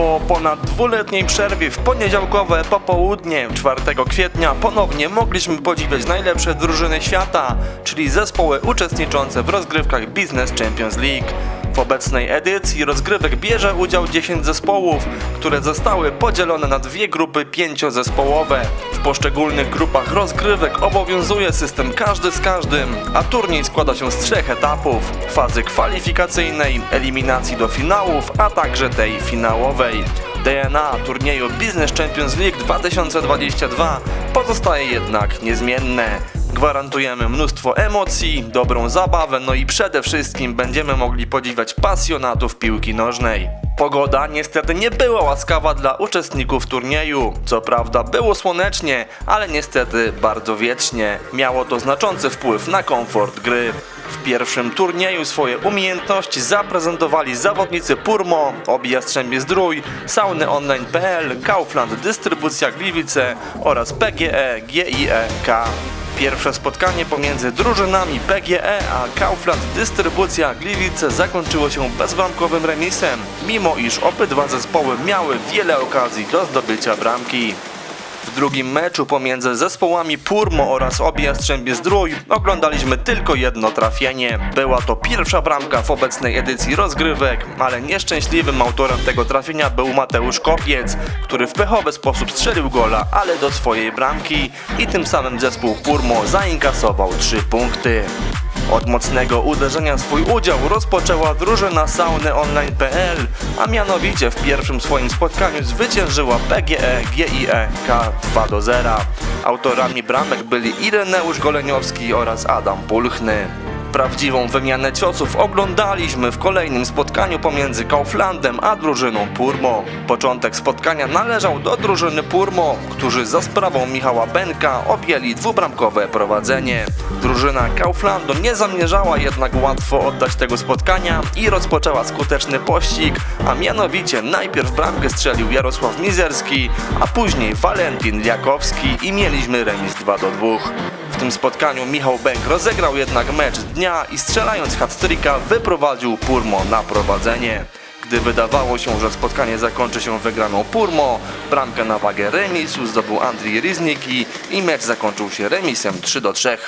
Po ponad dwuletniej przerwie w poniedziałkowe popołudnie 4 kwietnia ponownie mogliśmy podziwiać najlepsze drużyny świata, czyli zespoły uczestniczące w rozgrywkach Business Champions League. W obecnej edycji rozgrywek bierze udział 10 zespołów, które zostały podzielone na dwie grupy pięciozespołowe. W poszczególnych grupach rozgrywek obowiązuje system każdy z każdym, a turniej składa się z trzech etapów: fazy kwalifikacyjnej, eliminacji do finałów, a także tej finałowej. DNA turnieju Business Champions League 2022 pozostaje jednak niezmienne. Gwarantujemy mnóstwo emocji, dobrą zabawę, no i przede wszystkim będziemy mogli podziwiać pasjonatów piłki nożnej. Pogoda niestety nie była łaskawa dla uczestników turnieju. Co prawda było słonecznie, ale niestety bardzo wiecznie. Miało to znaczący wpływ na komfort gry. W pierwszym turnieju swoje umiejętności zaprezentowali zawodnicy Purmo, Obi Jastrzębie Zdrój, Sauny Online.pl, Kaufland Dystrybucja Gliwice oraz PGE GIE K. Pierwsze spotkanie pomiędzy drużynami PGE a Kaufland Dystrybucja Gliwice zakończyło się bezbramkowym remisem, mimo iż obydwa zespoły miały wiele okazji do zdobycia bramki. W drugim meczu pomiędzy zespołami Purmo oraz Obi Jastrzębie Zdrój oglądaliśmy tylko jedno trafienie. Była to pierwsza bramka w obecnej edycji rozgrywek, ale nieszczęśliwym autorem tego trafienia był Mateusz Kopiec, który w pechowy sposób strzelił gola, ale do swojej bramki i tym samym zespół Purmo zainkasował 3 punkty. Od mocnego uderzenia swój udział rozpoczęła drużyna Sauny Online.pl, a mianowicie w pierwszym swoim spotkaniu zwyciężyła PGE GIE K 2 do 0. Autorami bramek byli Ireneusz Goleniowski oraz Adam Pulchny. Prawdziwą wymianę ciosów oglądaliśmy w kolejnym spotkaniu pomiędzy Kauflandem a drużyną Purmo. Początek spotkania należał do drużyny Purmo, którzy za sprawą Michała Benka objęli dwubramkowe prowadzenie. Drużyna Kauflandu nie zamierzała jednak łatwo oddać tego spotkania i rozpoczęła skuteczny pościg, a mianowicie najpierw bramkę strzelił Jarosław Mizerski, a później Walentin Liakowski i mieliśmy remis 2 do 2. Tym spotkaniu Michał Bęk rozegrał jednak mecz dnia i strzelając hat-tricka wyprowadził Purmo na prowadzenie. Gdy wydawało się, że spotkanie zakończy się wygraną Purmo, bramkę na wagę remisu zdobył Andrii Riznicki i mecz zakończył się remisem 3 do 3.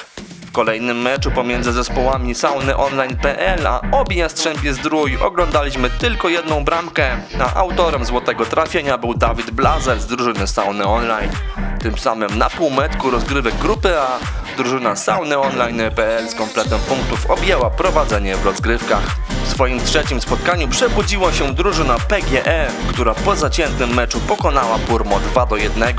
W kolejnym meczu pomiędzy zespołami Sauny Online.pl a Obi Jastrzębie Zdrój oglądaliśmy tylko jedną bramkę, a autorem złotego trafienia był Dawid Blazer z drużyny Sauny Online. Tym samym na półmetku rozgrywek grupy A drużyna Sauny Online.pl z kompletem punktów objęła prowadzenie w rozgrywkach. W swoim trzecim spotkaniu przebudziła się drużyna PGE, która po zaciętym meczu pokonała Purmo 2 do 1.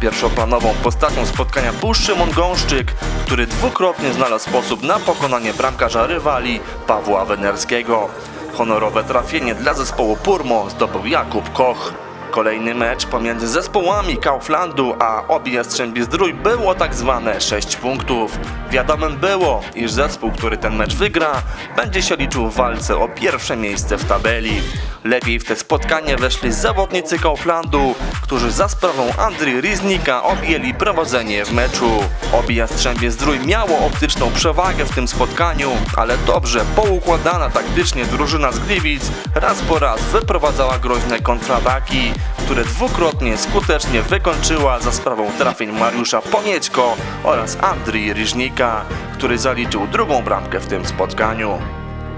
Pierwszoplanową postacią spotkania był Szymon Gąszczyk, który dwukrotnie znalazł sposób na pokonanie bramkarza rywali Pawła Wenerskiego. Honorowe trafienie dla zespołu Purmo zdobył Jakub Koch. Kolejny mecz pomiędzy zespołami Kauflandu a Obi Jastrzębie Zdrój było tak zwane 6 punktów. Wiadomym było, iż zespół, który ten mecz wygra, będzie się liczył w walce o pierwsze miejsce w tabeli. Lepiej w te spotkanie weszli zawodnicy Kauflandu, którzy za sprawą Andrii Riznika objęli prowadzenie w meczu. Obi Jastrzębie Zdrój miało optyczną przewagę w tym spotkaniu, ale dobrze poukładana taktycznie drużyna z Gliwic raz po raz wyprowadzała groźne kontrataki, które dwukrotnie skutecznie wykończyła za sprawą trafień Mariusza Ponieczko oraz Andrii Ryżnika, który zaliczył drugą bramkę w tym spotkaniu.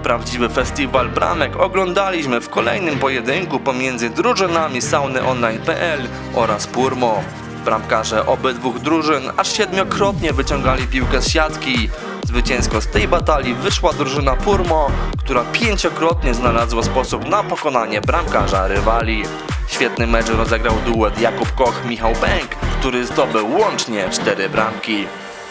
Prawdziwy festiwal bramek oglądaliśmy w kolejnym pojedynku pomiędzy drużynami Sauny Online.pl oraz Purmo. Bramkarze obydwu drużyn aż siedmiokrotnie wyciągali piłkę z siatki. Zwycięsko z tej batalii wyszła drużyna Purmo, która pięciokrotnie znalazła sposób na pokonanie bramkarza rywali. Świetny mecz rozegrał duet Jakub Koch-Michał Bęk, który zdobył łącznie cztery bramki.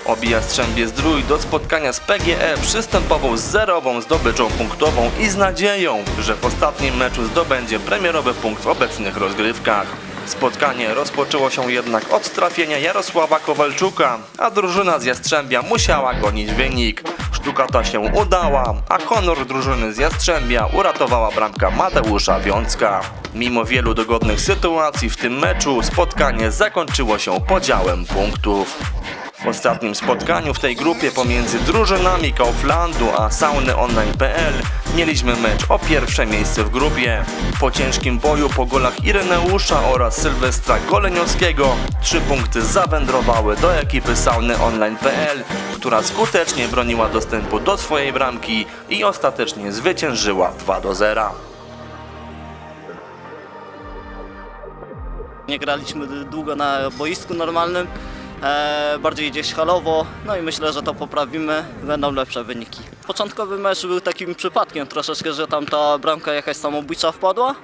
Obi Jastrzębie Zdrój do spotkania z PGE przystępował z zerową zdobyczą punktową i z nadzieją, że w ostatnim meczu zdobędzie premierowy punkt w obecnych rozgrywkach. Spotkanie rozpoczęło się jednak od trafienia Jarosława Kowalczuka, a drużyna z Jastrzębia musiała gonić wynik. Sztuka ta się udała, a honor drużyny z Jastrzębia uratowała bramka Mateusza Wiącka. Mimo wielu dogodnych sytuacji w tym meczu, spotkanie zakończyło się podziałem punktów. W ostatnim spotkaniu w tej grupie pomiędzy drużynami Kauflandu a Sauny Online.pl mieliśmy mecz o pierwsze miejsce w grupie. Po ciężkim boju po golach Ireneusza oraz Sylwestra Goleniowskiego trzy punkty zawędrowały do ekipy Sauny Online.pl, która skutecznie broniła dostępu do swojej bramki i ostatecznie zwyciężyła 2 do 0. Nie graliśmy długo na boisku normalnym, e, bardziej gdzieś halowo, no i myślę, że to poprawimy, będą lepsze wyniki. Początkowy mecz był takim przypadkiem troszeczkę, że tam ta bramka jakaś samobójcza wpadła.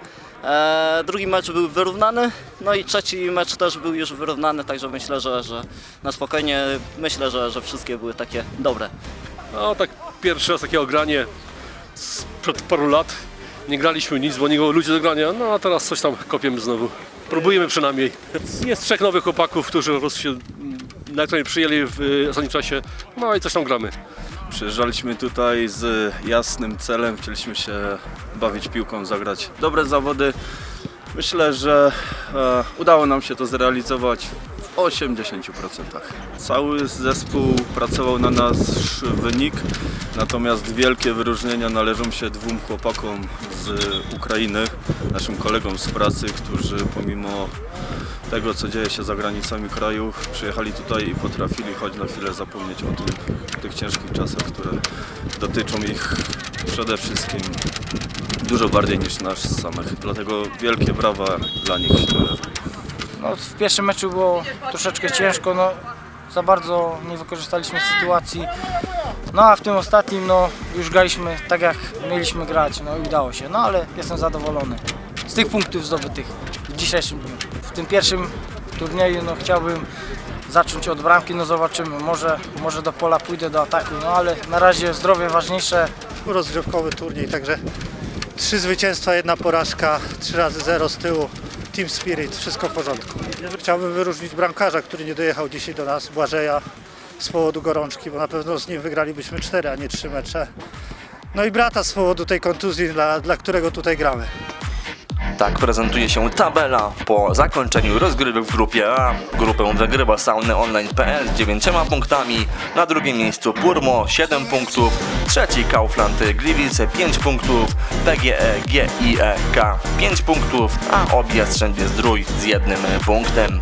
E, drugi mecz był wyrównany, no i trzeci mecz też był już wyrównany, także myślę, że, że na spokojnie, myślę, że, że wszystkie były takie dobre. No tak pierwszy raz takie ogranie sprzed paru lat. Nie graliśmy nic, bo nie było ludzi do grania, no a teraz coś tam kopiemy znowu. Próbujemy przynajmniej. Jest trzech nowych chłopaków, którzy po prostu się mm, elektronie przyjęli w y, ostatnim czasie, no i coś tam gramy. Przyjeżdżaliśmy tutaj z jasnym celem, chcieliśmy się bawić piłką, zagrać dobre zawody. Myślę, że e, udało nam się to zrealizować 80%. Cały zespół pracował na nasz wynik, natomiast wielkie wyróżnienia należą się dwóm chłopakom z Ukrainy, naszym kolegom z pracy, którzy pomimo tego, co dzieje się za granicami kraju, przyjechali tutaj i potrafili choć na chwilę zapomnieć o tym, tych ciężkich czasach, które dotyczą ich przede wszystkim dużo bardziej niż nas samych. Dlatego wielkie brawa dla nich się. No, w pierwszym meczu było troszeczkę ciężko, no, za bardzo nie wykorzystaliśmy sytuacji. No a w tym ostatnim no, już graliśmy tak jak mieliśmy grać, no i udało się. No ale jestem zadowolony z tych punktów zdobytych w dzisiejszym dniu. W tym pierwszym turnieju no, chciałbym zacząć od bramki, no zobaczymy. Może, może do pola pójdę do ataku, no ale na razie zdrowie ważniejsze. rozgrzewkowy turniej, także trzy zwycięstwa, jedna porażka, trzy razy zero z tyłu. Team Spirit, wszystko w porządku. Chciałbym wyróżnić bramkarza, który nie dojechał dzisiaj do nas, Błażeja, z powodu gorączki, bo na pewno z nim wygralibyśmy cztery, a nie trzy mecze. No i brata z powodu tej kontuzji, dla, dla którego tutaj gramy. Tak prezentuje się tabela po zakończeniu rozgrywek w grupie A. Grupę wygrywa Sauny Online.pl z 9 punktami, na drugim miejscu Purmo 7 punktów, trzeci Kaufland Gliwice 5 punktów, PGE GIEK 5 punktów, a Objazd Jastrzębie Zdrój z jednym punktem.